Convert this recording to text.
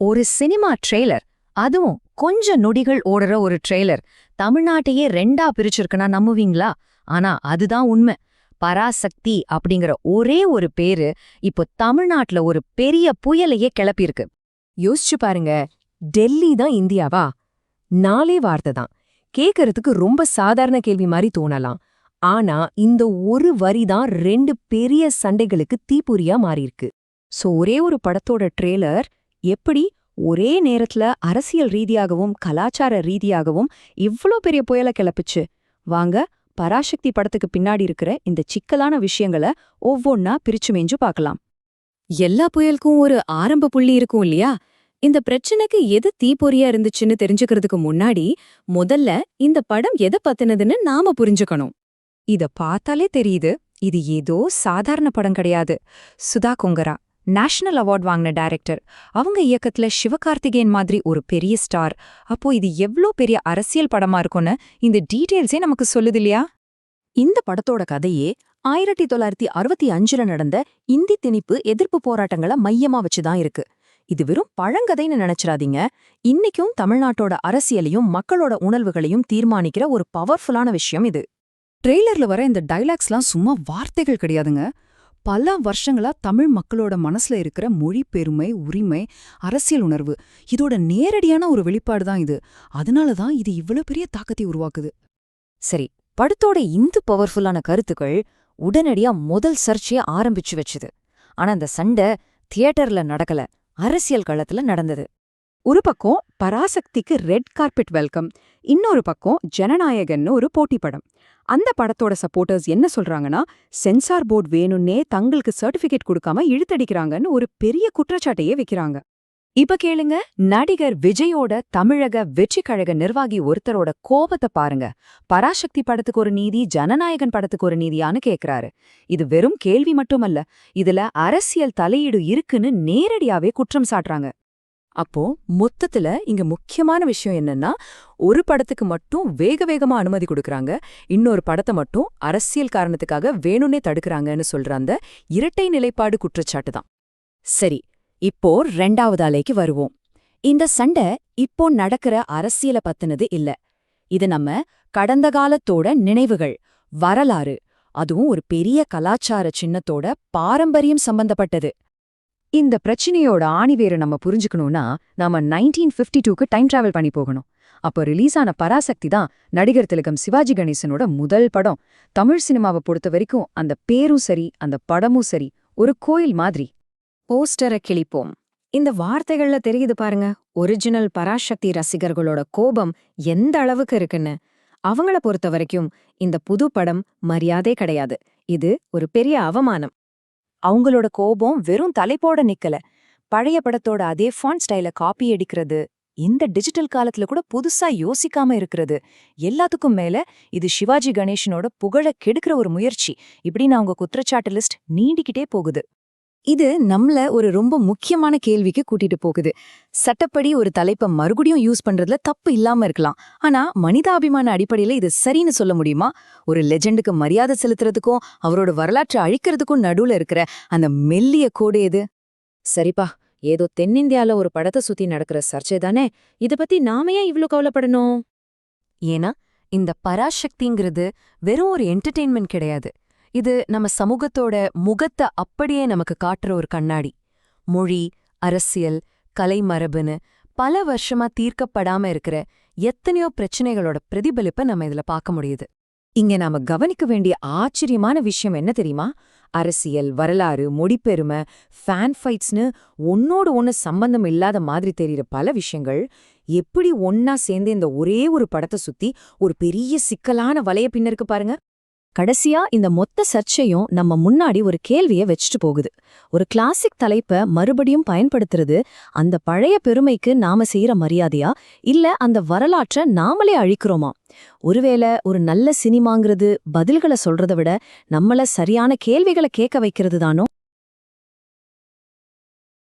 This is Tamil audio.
ஒரு சினிமா ட்ரெய்லர். அதுவும் கொஞ்ச நொடிகள் ஓடுற ஒரு ட்ரெய்லர். தமிழ்நாட்டையே ரெண்டா பிரிச்சிருக்குன்னா நம்புவீங்களா? ஆனா அதுதான் உண்மை. பராசக்தி அப்படிங்கிற ஒரே ஒரு பேரு இப்போ தமிழ்நாட்டுல ஒரு பெரிய புயலையே கிளப்பியிருக்கு. யோசிச்சு பாருங்க. டெல்லி தான் இந்தியாவா? நாளே வார்த்தை தான். கேட்கறதுக்கு ரொம்ப சாதாரண கேள்வி மாதிரி தோணலாம். ஆனா இந்த ஒரு வரி தான் ரெண்டு பெரிய சண்டைகளுக்கு தீப்பொறியா மாறியிருக்கு. சோ ஒரே ஒரு படத்தோட ட்ரெய்லர் எப்படி ஒரே நேரத்துல அரசியல் ரீதியாகவும் கலாச்சார ரீதியாகவும் இவ்ளோ பெரிய புயலை கிளப்புச்சு? வாங்க பராசக்தி படத்துக்கு பின்னாடி இருக்கிற இந்த சிக்கலான விஷயங்களை ஒவ்வொன்னா பிரிச்சு மேஞ்சு பார்க்கலாம். எல்லா புயலுக்கும் ஒரு ஆரம்ப புள்ளி இருக்கும் இல்லையா? இந்த பிரச்சனைக்கு எது தீப்பொறியா இருந்துச்சுன்னு தெரிஞ்சுக்கிறதுக்கு முன்னாடி முதல்ல இந்த படம் எதை பத்தினதுன்னு நாம புரிஞ்சுக்கணும். இத பார்த்தாலே தெரியுது இது ஏதோ சாதாரண படம் கிடையாது. சுதா கொங்கரா. நேஷனல் அவார்ட் வாங்கின டைரக்டர். அவங்க இயக்கத்துல சிவகார்த்திகேயன் மாதிரி ஒரு பெரிய ஸ்டார். அப்போ இது எவ்ளோ பெரிய அரசியல் படமா இருக்கும்னு இந்த டீட்டெயில்ஸே நமக்கு சொல்லுது இல்லையா? இந்த படத்தோட கதையே ஆயிரத்தி தொள்ளாயிரத்தி அறுபத்தி அஞ்சுல நடந்த இந்தி திணிப்பு எதிர்ப்பு போராட்டங்களை மையமா வச்சுதான் இருக்கு. இது வெறும் பழங்கதைன்னு நினைச்சிராதீங்க. இன்னைக்கும் தமிழ்நாட்டோட அரசியலையும் மக்களோட உணர்வுகளையும் தீர்மானிக்கிற ஒரு பவர்ஃபுல்லான விஷயம் இது. ட்ரெய்லர்ல வர இந்த டைலாக்ஸ்லாம் சும்மா வார்த்தைகள் கிடையாதுங்க. பல வருஷங்களா தமிழ் மக்களோட மனசுல இருக்கிற மொழி பெருமை உரிமை அரசியல் உணர்வு இதோட நேரடியான ஒரு வெளிப்பாடு தான் இது. அதனால தான் இது இவ்வளவு பெரிய தாக்கத்தை உருவாக்குது. சரி படத்தோட இந்த பவர்ஃபுல்லான கருத்துக்கள் உடனடியா முதல் சர்ச்சைய ஆரம்பிச்சு வச்சுது. ஆனா அந்த சண்டை தியேட்டர்ல நடக்கல அரசியல் களத்துல நடந்தது. ஒரு பக்கம் பராசக்திக்கு ரெட் கார்பெட் வெல்கம் இன்னொரு பக்கம் ஜனநாயகன்னு ஒரு போட்டி படம். அந்த படத்தோட சப்போர்ட்டர்ஸ் என்ன சொல்றாங்கன்னா சென்சார் போர்டு வேணும்னே தங்களுக்கு சர்டிபிகேட் கொடுக்காம இழுத்தடிக்கிறாங்கன்னு ஒரு பெரிய குற்றச்சாட்டையே வைக்கிறாங்க. இப்ப கேளுங்க நடிகர் விஜயோட தமிழக வெற்றி கழக நிர்வாகி ஒருத்தரோட கோபத்தை பாருங்க. பராசக்தி படத்துக்கு ஒரு நீதி ஜனநாயகன் படத்துக்கு ஒரு நீதியான்னு கேக்குறாரு. இது வெறும் கேள்வி மட்டுமல்ல இதுல அரசியல் தலையீடு இருக்குன்னு நேரடியாவே குற்றம் சாட்டுறாங்க. அப்போ மொத்தத்துல இங்க முக்கியமான விஷயம் என்னன்னா ஒரு படத்துக்கு மட்டும் வேக வேகமா அனுமதி கொடுக்கறாங்க. இன்னொரு படத்தை மட்டும் அரசியல் காரணத்துக்காக வேணும்னே தடுக்கிறாங்கன்னு சொல்ற அந்த இரட்டை நிலைப்பாடு குற்றச்சாட்டு தான். சரி இப்போ ரெண்டாவது அலைக்கு வருவோம். இந்த சண்டை இப்போ நடக்கிற அரசியல பத்தினது இல்ல. இது நம்ம கடந்த காலத்தோட நினைவுகள் வரலாறு அதுவும் ஒரு பெரிய கலாச்சார சின்னத்தோட பாரம்பரியம் சம்பந்தப்பட்டது. இந்த பிரச்சனையோட ஆணிவேரை நம்ம புரிஞ்சுக்கணும்னா நாம நைன்டீன் ஃபிஃப்டி டூக்கு டைம் டிராவல் பண்ணி போகணும். அப்போ ரிலீஸ் ஆன பராசக்தி தான் நடிகர் திலகம் சிவாஜி கணேசனோட முதல் படம். தமிழ் சினிமாவை பொறுத்த வரைக்கும் அந்த பேரும் சரி அந்த படமும் சரி ஒரு கோயில் மாதிரி. போஸ்டரை கிழிப்போம். இந்த வார்த்தைகள்ல தெரியுது பாருங்க ஒரிஜினல் பராசக்தி ரசிகர்களோட கோபம் எந்த அளவுக்கு இருக்குன்னு. அவங்கள பொறுத்த வரைக்கும் இந்த புது படம் மரியாதை கிடையாது. இது ஒரு பெரிய அவமானம். அவங்களோட கோபம் வெறும் தலைப்போட நிக்கல. பழைய படத்தோட அதே ஃபான் ஸ்டைல காப்பி அடிக்கிறது இந்த டிஜிட்டல் காலத்துல கூட புதுசா யோசிக்காம இருக்கிறது. எல்லாத்துக்கும் மேல இது சிவாஜி கணேஷனோட புகழ கெடுக்கிற ஒரு முயற்சி. இப்படின்னு அவங்க குற்றச்சாட்டு லிஸ்ட் நீண்டிக்கிட்டே போகுது. இது நம்மள ஒரு ரொம்ப முக்கியமான கேள்விக்கு கூட்டிட்டு போகுது. சட்டப்படி ஒரு தலைப்பை மறுபடியும் யூஸ் பண்றதுல தப்பு இல்லாம இருக்கலாம். ஆனா மனிதாபிமான அடிப்படையில இது சரின்னு சொல்ல முடியுமா? ஒரு லெஜெண்டுக்கு மரியாதை செலுத்துறதுக்கும் அவரோட வரலாற்றை அழிக்கிறதுக்கும் நடுவுல இருக்கிற அந்த மெல்லிய கோடு எது? சரிப்பா ஏதோ தென்னிந்தியால ஒரு படத்தை சுத்தி நடக்கிற சர்ச்சை தானே? இத பத்தி நாம ஏன் இவ்ளோ கவலைப்படணும்? ஏன்னா இந்த பராசக்திங்கிறது வெறும் ஒரு என்டர்டெயின்மெண்ட் கிடையாது. இது நம்ம சமூகத்தோட முகத்தை அப்படியே நமக்கு காட்டுற ஒரு கண்ணாடி. மொழி அரசியல் கலை மரபுன்னு பல வருஷமா தீர்க்கப்படாம இருக்கிற எத்தனையோ பிரச்சனைகளோட பிரதிபலிப்பை நம்ம இதுல பார்க்க முடியுது. இங்க நாம கவனிக்க வேண்டிய ஆச்சரியமான விஷயம் என்ன தெரியுமா? அரசியல் வரலாறு மொழிப்பெருமை ஃபேன் ஃபைட்ஸ்னு ஒன்னோடு ஒன்று சம்பந்தம் இல்லாத மாதிரி தெரிகிற பல விஷயங்கள் எப்படி ஒன்னா சேர்ந்து இந்த ஒரே ஒரு படத்தை சுத்தி ஒரு பெரிய சிக்கலான வலைய பின்னருக்கு பாருங்க. கடைசியா இந்த மொத்த சர்ச்சையும் நம்ம முன்னாடி ஒரு கேள்விய வச்சுட்டு போகுது. ஒரு கிளாசிக் தலைப்ப மறுபடியும் பயன்படுத்துறது அந்த பழைய பெருமைக்கு நாம செய்யற மரியாதையா? இல்ல அந்த வரலாற்றை நாமளே அழிக்கிறோமா? ஒருவேளை ஒரு நல்ல சினிமாங்கிறது பதில்களை சொல்றதை விட நம்மள சரியான கேள்விகளை கேட்க வைக்கிறது தானோ?